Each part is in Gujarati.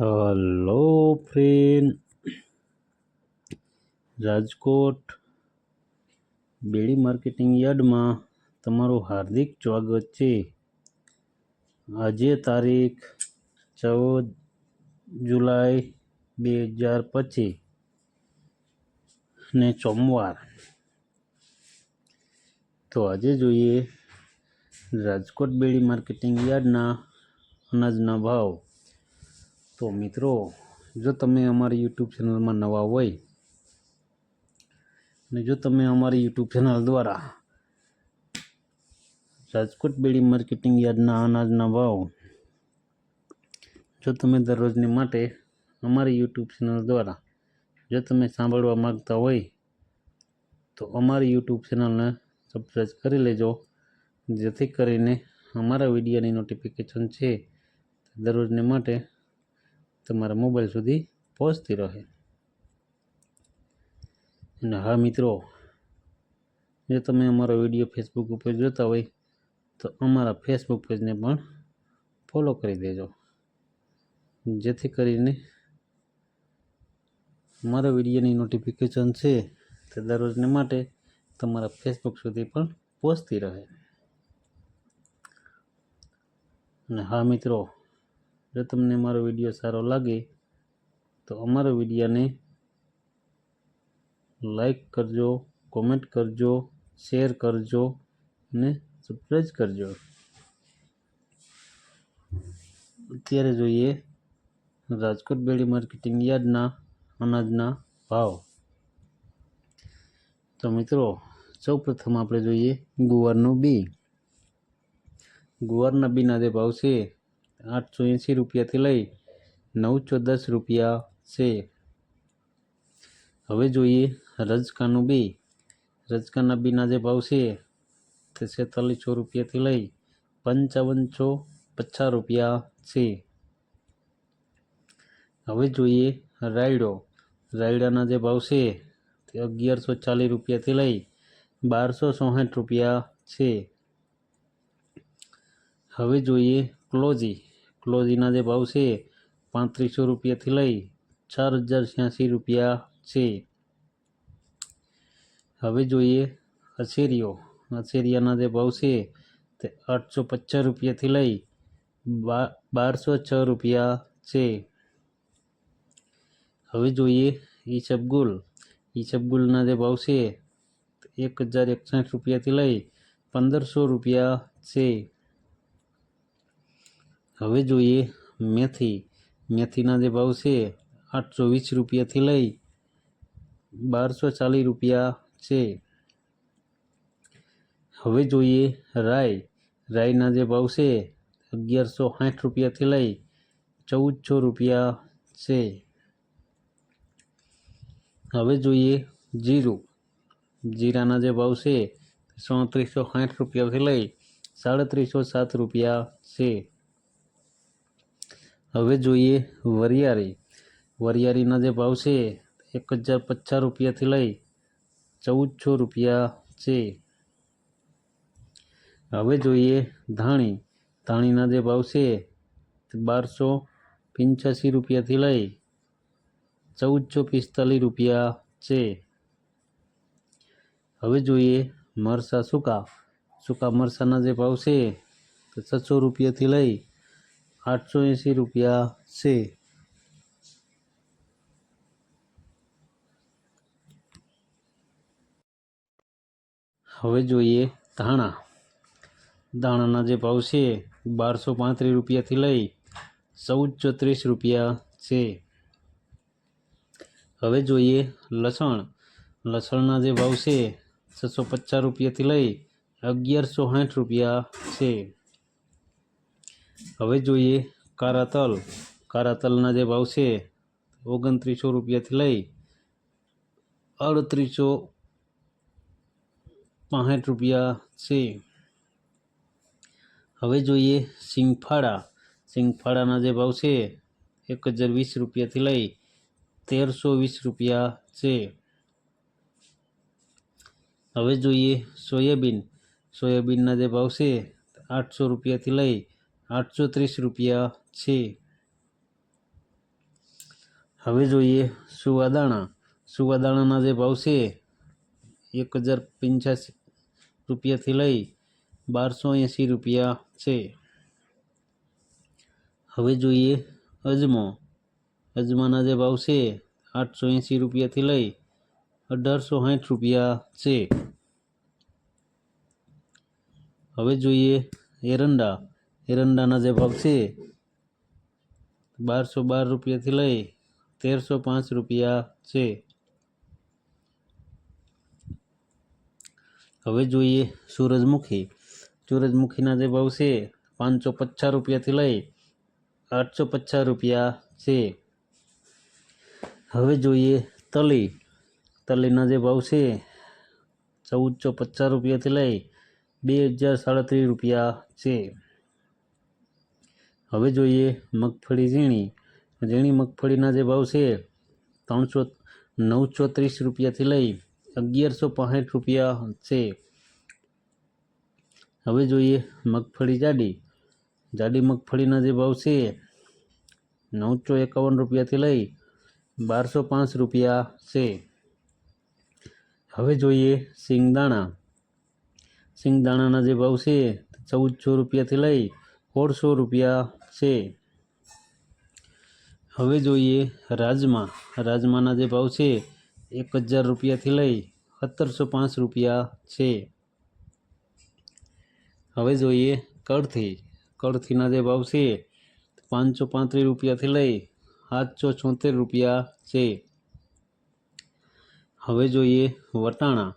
Hello friend Rajkot Bedi marketing યાર્ડમાં તમારું હાર્દિક સ્વાગત છે. આજે તારીખ ચૌદ જુલાઈ બે હજાર પચીસ ને સોમવાર. તો આજે જોઈએ રાજકોટ બેડી માર્કેટિંગ યાર્ડના અનાજના ભાવ. તો મિત્રો, જો તમે અમારી યુટ્યુબ ચેનલમાં નવા હોય અને જો તમે અમારી યુટ્યુબ ચેનલ દ્વારા રાજકોટ બેડી માર્કેટિંગ યાર્ડના અનાજના ભાવ જો તમે દરરોજની માટે અમારી યુટ્યુબ ચેનલ દ્વારા જો તમે સાંભળવા માગતા હોય, તો અમારી યુટ્યુબ ચેનલને સબસ્ક્રાઈબ કરી લેજો. જેથી કરીને અમારા વિડીયોની નોટિફિકેશન છે દરરોજને માટે તમારા મોબાઈલ સુધી પહોંચતી રહે. અને હા મિત્રો, જો તમે અમારો વીડિયો ફેસબુક ઉપર જોતા હોય, તો અમારા ફેસબુક પેજને પણ ફોલો કરી દેજો. જેથી કરીને મારા વિડીયોની નોટિફિકેશન છે તે દરરોજને માટે તમારા ફેસબુક સુધી પણ પહોંચતી રહે. અને હા મિત્રો જો તમને મારો વીડિયો સારો લાગે, તો અમારા વિડીયાને લાઈક કરજો, કોમેન્ટ કરજો, શેર કરજો અને સબસ્ક્રાઈબ કરજો. અત્યારે જોઈએ રાજકોટ બેડી માર્કેટિંગ યાર્ડના અનાજના ભાવ. તો મિત્રો સૌ પ્રથમ આપણે જોઈએ ગુવારનું બી. ગુવારના બીના જે ભાવ છે આઠસો એંસી રૂપિયાથી લઈ નવસો દસ રૂપિયા છે. હવે જોઈએ રજકાનું બી. રજકાના બીના જે ભાવ છે તે છેતાલીસો રૂપિયાથી લઈ પંચાવનસો પચાસ રૂપિયા છે. હવે જોઈએ રાયડો. રાયડાના જે ભાવ છે તે અગિયારસો ચાલીસ રૂપિયાથી લઈ બારસો ચોસઠ રૂપિયા છે. હવે જોઈએ ક્લોઝી ક્લોઝીના જે ભાવ છે, પાંત્રીસો રૂપિયાથી લઈ ચાર હજાર છ્યાસી રૂપિયા છે. હવે જોઈએ અછેરીઓ. અછેરિયાના જે ભાવ છે, તે આઠસો પચાસ રૂપિયાથી લઈ બારસો છ રૂપિયા છે. હવે જોઈએ ઈસબગુલ. ઈસબગુલના જે ભાવ છે એક હજાર એકસઠ રૂપિયાથી લઈ પંદરસો રૂપિયા છે. હવે જોઈએ, મેથી. મેથીના જે ભાવ છે, આઠસો વીસ રૂપિયાથી લઈ બારસો ચાલીસ રૂપિયા છે. હવે જોઈએ રાઈ. રાઈના જે ભાવ છે, અગિયારસો સાઠ રૂપિયાથી લઈ ચૌદસો રૂપિયા છે. હવે જોઈએ જીરું. જીરાના જે ભાવ છે ચોત્રીસો સાઠ રૂપિયાથી લઈ સાડત્રીસો સાત રૂપિયા છે. હવે જોઈએ વરિયાળી. વરિયાળીના જે ભાવ છે, એક હજાર પચાસ રૂપિયાથી લઈ ચૌદસો રૂપિયા છે. હવે જોઈએ ધાણી. ધાણીના જે ભાવ છે તે બારસો પંચ્યાસી રૂપિયાથી લઈ ચૌદસો પિસ્તાલીસ રૂપિયા છે. હવે જોઈએ મરસા સૂકા. સૂકા મરસાના જે ભાવ છે, તો છસો રૂપિયાથી લઈ આઠસો એંસી રૂપિયા છે. હવે જોઈએ ધાણા. ધાણાના જે ભાવ છે, બારસો પાંત્રીસ રૂપિયાથી લઈ ચૌદ ચોત્રીસ રૂપિયા છે. હવે જોઈએ લસણ. લસણના જે ભાવ છે, છસો પચાસ રૂપિયાથી લઈ અગિયારસો સાઠ રૂપિયા છે. હવે જોઈએ કારા તલ કારા તલના જે ભાવ છે, ઓગણત્રીસો રૂપિયાથી લઈ અડત્રીસો પાંસઠ રૂપિયા છે. હવે જોઈએ સિંગફાળા સિંગફાળાના જે ભાવ છે, એક હજાર વીસ રૂપિયાથી લઈ તેરસો વીસ રૂપિયા છે. હવે જોઈએ સોયાબીન. સોયાબીનના જે ભાવ છે, આઠસો રૂપિયાથી લઈ આઠસો ત્રીસ રૂપિયા છે. હવે જોઈએ સુવાદાણા. સુવાદાણાના જે ભાવ છે, એક હજાર પંચ્યાસી રૂપિયાથી લઈ બારસો એંસી રૂપિયા છે. હવે જોઈએ અજમો. અજમાના જે ભાવ છે, આઠસો એંસી રૂપિયાથી લઈ અઢારસો સાઠ રૂપિયા છે. હવે જોઈએ એરંડા. એરંડાના જે ભાવ છે, બારસો બાર રૂપિયાથી લઈ તેરસો પાંચ રૂપિયા છે. હવે જોઈએ સૂરજમુખી. સૂરજમુખીના જે ભાવ છે, પાંચસો પચાસ રૂપિયાથી લઈ આઠસો પચાસ રૂપિયા છે. હવે જોઈએ તલી. તલીના જે ભાવ છે, ચૌદસો પચાસ રૂપિયાથી લઈ બે હજાર સાડત્રીસ રૂપિયા છે. હવે જોઈએ મગફળી ઝીણી. ઝીણી મગફળીના જે ભાવ છે, ત્રણસો નવસો ત્રીસ રૂપિયાથી લઈ અગિયારસો પાંસઠ રૂપિયા છે. હવે જોઈએ મગફળી જાડી. જાડી મગફળીના જે ભાવ છે, નવસો એકાવન રૂપિયાથી લઈ બારસો પાંચ રૂપિયા છે. હવે જોઈએ સિંગદાણા. સિંગદાણાના જે ભાવ છે, ચૌદસો રૂપિયાથી લઈ સોળસો રૂપિયા છે. હવે જોઈએ રાજમા. રાજમાના જે ભાવ છે, એક હજાર રૂપિયાથી લઈ સત્તરસો પાંચ રૂપિયા છે. હવે જોઈએ કળથી. કળથીના જે ભાવ છે, પાંચસો પાંત્રીસ રૂપિયાથી લઈ સાતસો છોતેર રૂપિયા છે. હવે જોઈએ વટાણા.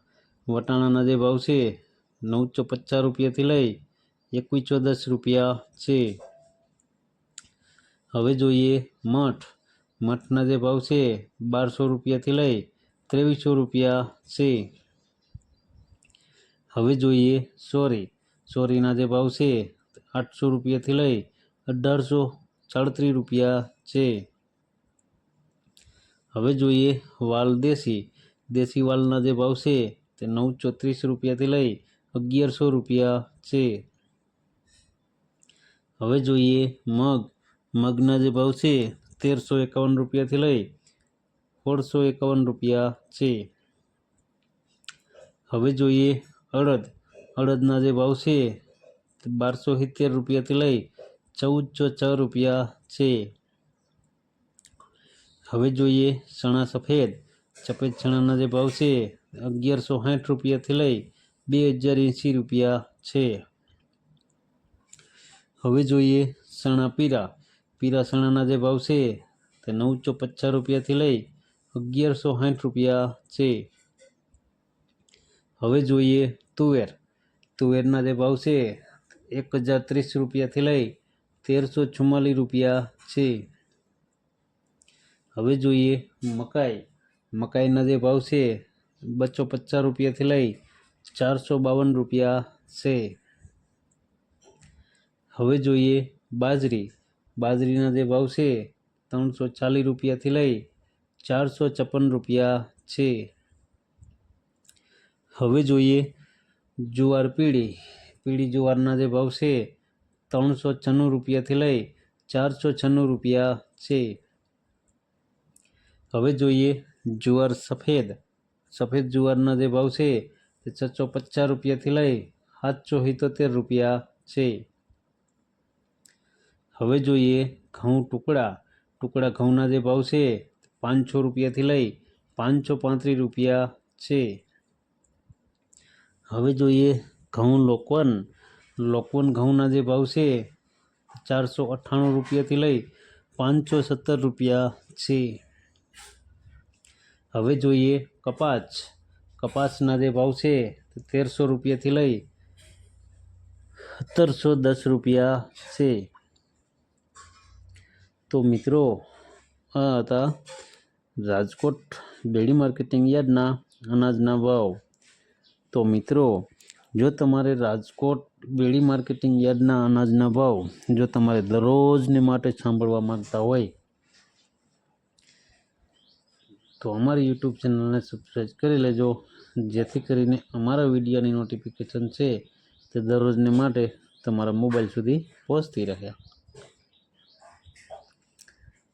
વટાણાના જે ભાવ છે, નવસો પચાસ રૂપિયાથી લઈ એકવીસો દસ રૂપિયા છે. હવે જોઈએ મઠ. મઠના જે ભાવ છે બારસો રૂપિયાથી લઈ ત્રેવીસો રૂપિયા છે. હવે જોઈએ સોરી. સોરીના જે ભાવ છે આઠસો રૂપિયાથી લઈ અઢારસો સાડત્રીસ રૂપિયા છે. હવે જોઈએ વાલ દેશી. દેશી વાલના જે ભાવ છે તે નવ ચોત્રીસ રૂપિયાથી લઈ અગિયારસો રૂપિયા છે. હવે જોઈએ મગ. મગના જે ભાવ છે, તેરસો એકાવન રૂપિયાથી લઈ સોળસો એકાવન રૂપિયા છે. હવે જોઈએ અડદ. અડદના જે ભાવ છે બારસો સિત્તેર રૂપિયાથી લઈ ચૌદસો છ રૂપિયા છે. હવે જોઈએ ચણા સફેદ. સફેદ ચણાના જે ભાવ છે, અગિયારસો સાઠ રૂપિયાથી લઈ બે હજાર એંસી રૂપિયા છે. હવે જોઈએ ચણા પીરા. પીરા ચણાના જે ભાવ છે તે નવસો પચાસ રૂપિયાથી લઈ અગિયારસો સાઠ રૂપિયા છે. હવે જોઈએ તુવેર. તુવેરના જે ભાવ છે એક હજાર ત્રીસ રૂપિયાથી લઈ તેરસો ચુમ્માલીસ રૂપિયા છે. હવે જોઈએ મકાઈ. મકાઈના જે ભાવ છે બસો પચાસ રૂપિયાથી લઈ ચારસો બાવન રૂપિયા છે. હવે જોઈએ બાજરી. બાજરીના જે ભાવ છે, ત્રણસો ચાલીસ રૂપિયાથી લઈ ચારસો છપ્પન રૂપિયા છે. હવે જોઈએ જુવાર પીળી. પીળી જુવારના જે ભાવ છે, ત્રણસો છન્નું રૂપિયાથી લઈ ચારસો છન્નું રૂપિયા છે. હવે જોઈએ જુવાર સફેદ. સફેદ જુવારના જે ભાવ છે, તે છસો પચાસ રૂપિયાથી લઈ સાતસો સિત્તોતેર રૂપિયા છે. હવે જોઈએ ઘઉં ટુકડા. ટુકડા ઘઉંના જે ભાવ છે, પાંચસો રૂપિયાથી લઈ પાંચસો પાંત્રીસ રૂપિયા છે. હવે જોઈએ ઘઉં લોકવન. લોકવન ઘઉંના જે ભાવ છે, ચારસો અઠ્ઠાણું રૂપિયાથી લઈ પાંચસો સત્તર રૂપિયા છે. હવે જોઈએ કપાસ. કપાસના જે ભાવ છે, તેરસો રૂપિયાથી લઈ સત્તરસો દસ રૂપિયા છે. તો મિત્રો આ હતા રાજકોટ ડેરી માર્કેટિંગ યાર્ડના અનાજના ભાવ તો મિત્રો જો તમારે રાજકોટ બેડી માર્કેટિંગ યાર્ડના અનાજના ભાવ જો તમારે દરરોજને માટે સાંભળવા માંગતા હોય તો અમારી યુટ્યુબ ચેનલને સબસ્ક્રાઈબ કરી લેજો જેથી કરીને અમારા વિડીયોની નોટિફિકેશન છે તે દરરોજને માટે તમારા મોબાઈલ સુધી પહોંચતી રહે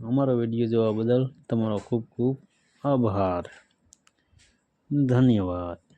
અમારો વીડિયો જોવા બદલ તમારો ખૂબ ખૂબ આભાર. ધન્યવાદ.